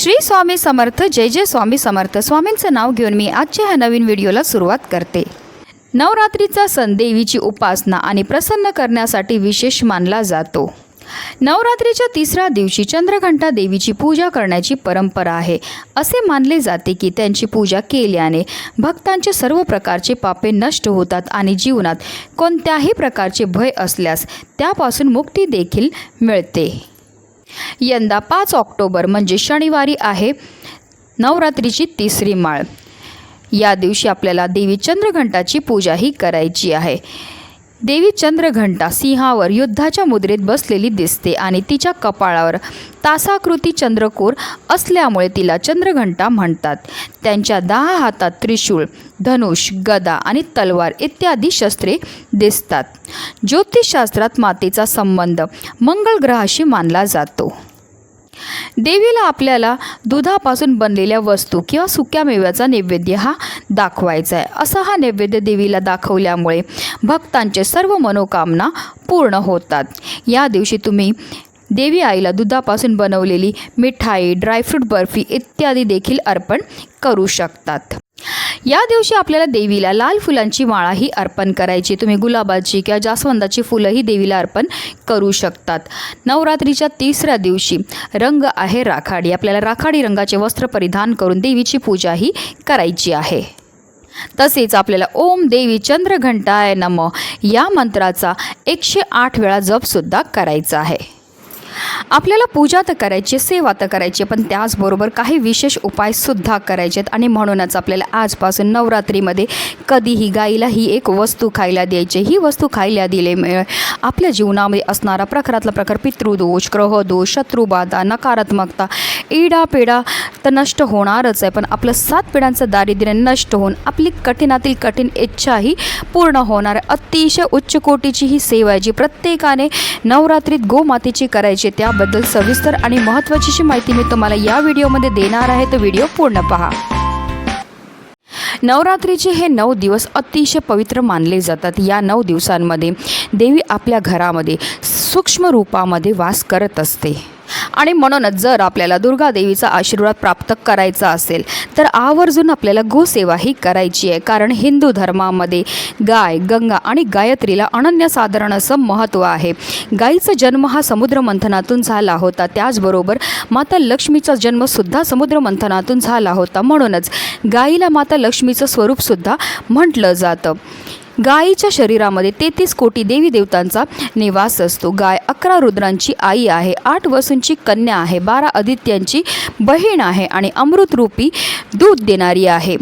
श्री स्वामी समर्थ जय जय स्वामी समर्थ. स्वामींचं नाव घेऊन मी आजच्या ह्या नवीन व्हिडिओला सुरुवात करते. नवरात्रीचा सण देवीची उपासना आणि प्रसन्न करण्यासाठी विशेष मानला जातो. नवरात्रीच्या तिसऱ्या दिवशी चंद्रघंटा देवीची पूजा करण्याची परंपरा आहे. असे मानले जाते की त्यांची पूजा केल्याने भक्तांचे सर्व प्रकारचे पापे नष्ट होतात आणि जीवनात कोणत्याही प्रकारचे भय असल्यास त्यापासून मुक्ती देखील मिळते. यंदा पाच ऑक्टोबर म्हणजे शनिवारी आहे नवरात्रीची तिसरी माळ. या दिवशी आपल्याला देवी चंद्रघंटाची पूजाही करायची आहे. देवी चंद्रघंटा सिंहावर युद्धाच्या मुद्रेत बसलेली दिसते आणि तिच्या कपाळावर तासाकृती चंद्रकोर असल्यामुळे तिला चंद्रघंटा म्हणतात. त्यांच्या दहा हातात त्रिशूळ धनुष गदा आणि तलवार इत्यादी शस्त्रे दिसतात. ज्योतिषशास्त्रात मातेचा संबंध मंगळ ग्रहाशी मानला जातो. देवीला आपल्याला दुधापासून बनलेल्या वस्तू किंवा सुक्या मेव्याचा नैवेद्य हा दाखवायचा आहे. असा हा नैवेद्य देवीला दाखवल्यामुळे भक्तांचे सर्व मनोकामना पूर्ण होतात. या दिवशी तुम्ही देवी आईला दुधापासून बनवलेली मिठाई ड्रायफ्रूट बर्फी इत्यादी देखील अर्पण करू शकतात. या दिवशी आपल्याला देवीला लाल फुलांची माळाही अर्पण करायची. तुम्ही गुलाबाची किंवा जास्वंदाची फुलंही देवीला अर्पण करू शकतात. नवरात्रीच्या तिसऱ्या दिवशी रंग आहे राखाडी. आपल्याला राखाडी रंगाचे वस्त्र परिधान करून देवीची पूजाही करायची आहे. तसेच आपल्याला ओम देवी चंद्रघंटाय नम या मंत्राचा एकशे आठ वेळा जपसुद्धा करायचा आहे. आपल्याला पूजा तर करायची सेवा तर करायची पण त्याचबरोबर काही विशेष उपायसुद्धा करायचे आहेत आणि म्हणूनच आपल्याला आजपासून नवरात्रीमध्ये कधीही गाईला ही एक वस्तू खायला द्यायची. ही वस्तू खायला दिल्यामुळे आपल्या जीवनामध्ये असणारा प्रकारातला प्रकार पितृदोष ग्रहदोष शत्रुबाधा नकारात्मकता इडापेडा तर नष्ट होणारच आहे. पण आपलं सात पिढ्यांचं दारिद्र्य नष्ट होऊन आपली कठीणातील कठीण इच्छाही पूर्ण होणार आहे. अतिशय उच्च कोटीची ही सेवा आहे जी प्रत्येकाने नवरात्रीत गोमातेची करायची त्याबद्दल सविस्तर आणि महत्त्वाची माहिती मी तुम्हाला या व्हिडिओमध्ये देणार आहे. तर व्हिडिओ पूर्ण पहा. नवरात्रीचे हे नऊ दिवस अतिशय पवित्र मानले जातात. या नऊ दिवसांमध्ये देवी आपल्या घरामध्ये सूक्ष्म रूपामध्ये वास करत असते. आणि म्हणूनच जर आपल्याला दुर्गा देवीचा आशीर्वाद प्राप्त करायचा असेल तर आवर्जून आपल्याला गोसेवा ही करायची आहे. कारण हिंदू धर्मामध्ये गाय गंगा आणि गायत्रीला अनन्यसाधारण असं महत्त्व आहे. गायीचा जन्म हा समुद्रमंथनातून झाला होता. त्याचबरोबर माता लक्ष्मीचा जन्मसुद्धा समुद्रमंथनातून झाला होता. म्हणूनच गायीला माता लक्ष्मीचं स्वरूपसुद्धा म्हटलं जातं. गायीच्या शरीरामध्ये तेहतीस कोटी देवी देवतांचा निवास असतो. गाय अकरा रुद्रांची आई आहे आठ वसूंची कन्या आहे बारा आदित्यांची बहीण आहे आणि अमृतरूपी दूध देणारी आहे.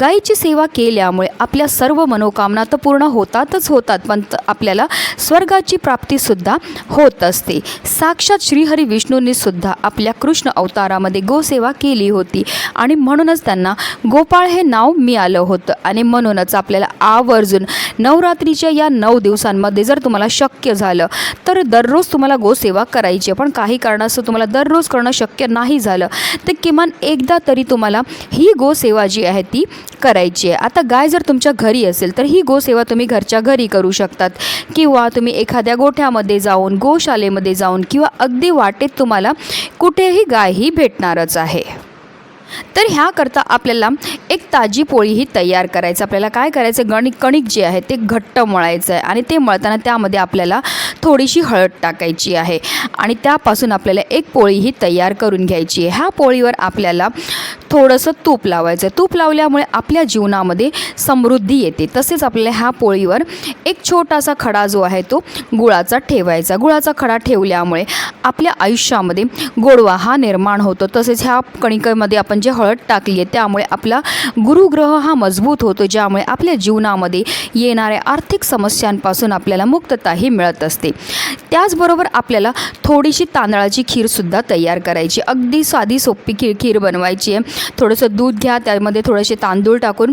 गायीची सेवा केल्यामुळे आपल्या सर्व मनोकामना तर पूर्ण होतातच होतात पण आपल्याला स्वर्गाची प्राप्तीसुद्धा होत असते. साक्षात श्रीहरी विष्णूंनी सुद्धा आपल्या कृष्ण अवतारामध्ये गोसेवा केली होती आणि म्हणूनच त्यांना गोपाळ हे नाव मिळालं होतं आणि म्हणूनच आपल्याला आवर्जून नवरात्रीच्या या नऊ दिवसांमध्ये जर तुम्हाला शक्य झालं तर दररोज तुम्हाला गोसेवा करायची आहे. पण काही कारणास्तव तुम्हाला दररोज करणं शक्य नाही झालं तर किमान एकदा तरी तुम्हाला ही गोसेवा जी आहे ती करायची आहे. आता गाय जर तुमच्या घरी असेल तर ही गोसेवा तुम्ही घरच्या घरी करू शकतात. किंवा तुम्ही एखाद्या गोठ्यामध्ये जाऊन गोशालेमध्ये जाऊन किंवा अगदी वाटेत तुम्हाला कुठेही गाय ही भेटणारच आहे. तर ह्याकरता आपल्याला एक ताजी पोळीही तयार करायचं. आपल्याला काय करायचं? गणिक कणिक जे आहे ते घट्ट मळायचं आहे आणि ते मळताना त्यामध्ये आपल्याला थोडीशी हळद टाकायची आहे आणि त्यापासून आपल्याला एक पोळीही तयार करून घ्यायची आहे. ह्या पोळीवर आपल्याला थोडंसं तूप लावायचं तूप लावल्यामुळे आपल्या जीवनामध्ये समृद्धी येते. तसेच आपल्याला ह्या पोळीवर एक छोटासा खडा जो आहे तो गुळाचा ठेवायचा. गुळाचा खडा ठेवल्यामुळे आपल्या आयुष्यामध्ये गोडवा हा निर्माण होतो. तसेच ह्या कणिकेमध्ये आपण जे हळद टाकली आहे त्यामुळे आपला गुरुग्रह हा मजबूत होतो ज्यामुळे आपल्या जीवनामध्ये येणाऱ्या आर्थिक समस्यांपासून आपल्याला मुक्तताही मिळत असते. त्याचबरोबर आपल्याला थोडीशी तांदळाची खीरसुद्धा तयार करायची. अगदी साधी सोपी खीर खीर बनवायची आहे. थोडंसं दूध घ्या त्यामध्ये थोडेसे तांदूळ टाकून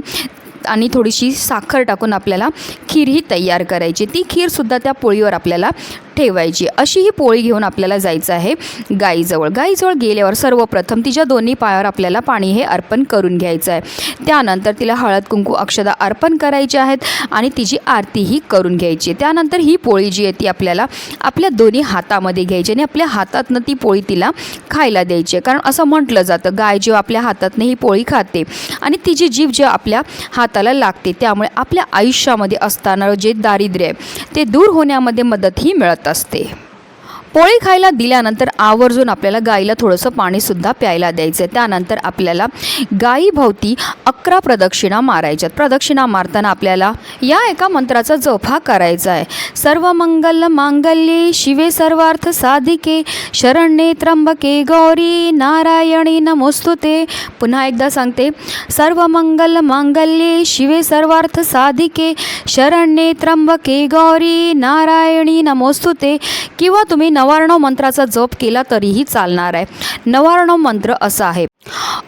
आणि थोडीशी साखर टाकून आपल्याला खीर ही तयार करायची. ती खीरसुद्धा त्या पोळीवर आपल्याला ठेवायची. अशी ही पोळी घेऊन आपल्याला जायचं आहे गाईजवळ. गाईजवळ गेल्यावर सर्वप्रथम तिच्या दोन्ही पायावर आपल्याला पाणी हे अर्पण करून घ्यायचं आहे. त्यानंतर तिला हळद कुंकू अक्षदा अर्पण करायचे आहेत आणि तिची आरतीही करून घ्यायची त्यानंतर ही पोळी जी आहे ती आपल्याला आपल्या दोन्ही हातामध्ये घ्यायची आणि आपल्या हातातनं ती पोळी तिला खायला द्यायची आहे. कारण असं म्हटलं जातं गाय जेव्हा आपल्या हातातनं ही पोळी खाते आणि तिची जीभ जे आपल्या हाताला लागते त्यामुळे आपल्या आयुष्यामध्ये असताना जे दारिद्र्य आहे ते दूर होण्यामध्ये मदतही मिळत असते. पोळी खायला दिल्यानंतर आवर्जून आपल्याला गाईला थोडंसं पाणीसुद्धा प्यायला द्यायचं आहे त्यानंतर आपल्याला गाईभोवती अकरा प्रदक्षिणा मारायच्यात. प्रदक्षिणा मारताना आपल्याला या एका मंत्राचा जोफा करायचा आहे सर्व मंगल मांगल्ये शिवे सर्वार्थ साधिके. शरण्ये त्र्यंबके गौरी नारायणी नमोस्तुते. पुन्हा एकदा सांगते. सर्व मंगल मांगल्ये शिवे सर्वार्थ साधिके. शरण्ये त्र्यंबके गौरी नारायणी नमोस्तुते. किंवा तुम्ही नवार्णव मंत्राचा जप केला तरीही चालणार आहे. नवार्णव मंत्र असा आहे.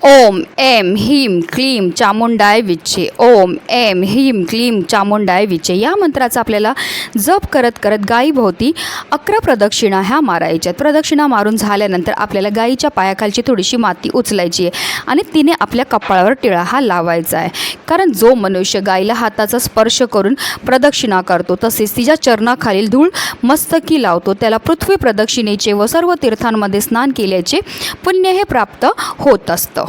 ओम एम ह्रीम क्लीम चामुंडाय विच्छे. ओम एम ह्रीम क्लीम चामुंडाय विच्छे. या मंत्राचा आपल्याला जप करत करत गायीभोवती अकरा प्रदक्षिणा ह्या मारायच्यात प्रदक्षिणा मारून झाल्यानंतर आपल्याला गायीच्या पायाखालची थोडीशी माती उचलायची आहे आणि तिने आपल्या कपाळावर टिळा हा लावायचा आहे. कारण जो मनुष्य गायीला हाताचा स्पर्श करून प्रदक्षिणा करतो तसेच तिच्या चरणाखालील धूळ मस्तकी लावतो त्याला पृथ्वी प्रदक्षिणेचे व सर्व तीर्थांमध्ये स्नान केल्याचे पुण्य हे प्राप्त होत असतं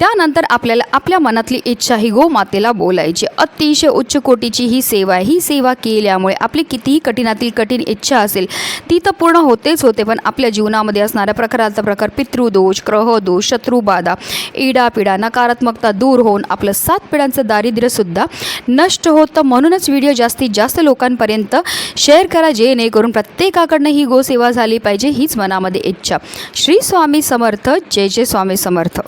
त्यानंतर आपल्याला आपल्या मनातली इच्छा ही गोमातेला बोलायची. अतिशय उच्च कोटीची ही सेवा आहे. ही सेवा केल्यामुळे आपली कितीही कठीणातील कठीण इच्छा असेल ती तर पूर्ण होतेच होते पण आपल्या जीवनामध्ये असणाऱ्या प्रकाराचा प्रकार पितृदोष ग्रहदोष शत्रुबाधा इडापिडा नकारात्मकता दूर होऊन आपलं सात पिढ्यांचं दारिद्र्यसुद्धा नष्ट होतं. म्हणूनच व्हिडिओ जास्तीत जास्त लोकांपर्यंत शेअर करा जेणेकरून प्रत्येकाकडनं ही गोसेवा झाली पाहिजे हीच मनामध्ये इच्छा. श्री स्वामी समर्थ. जय जय स्वामी समर्थ.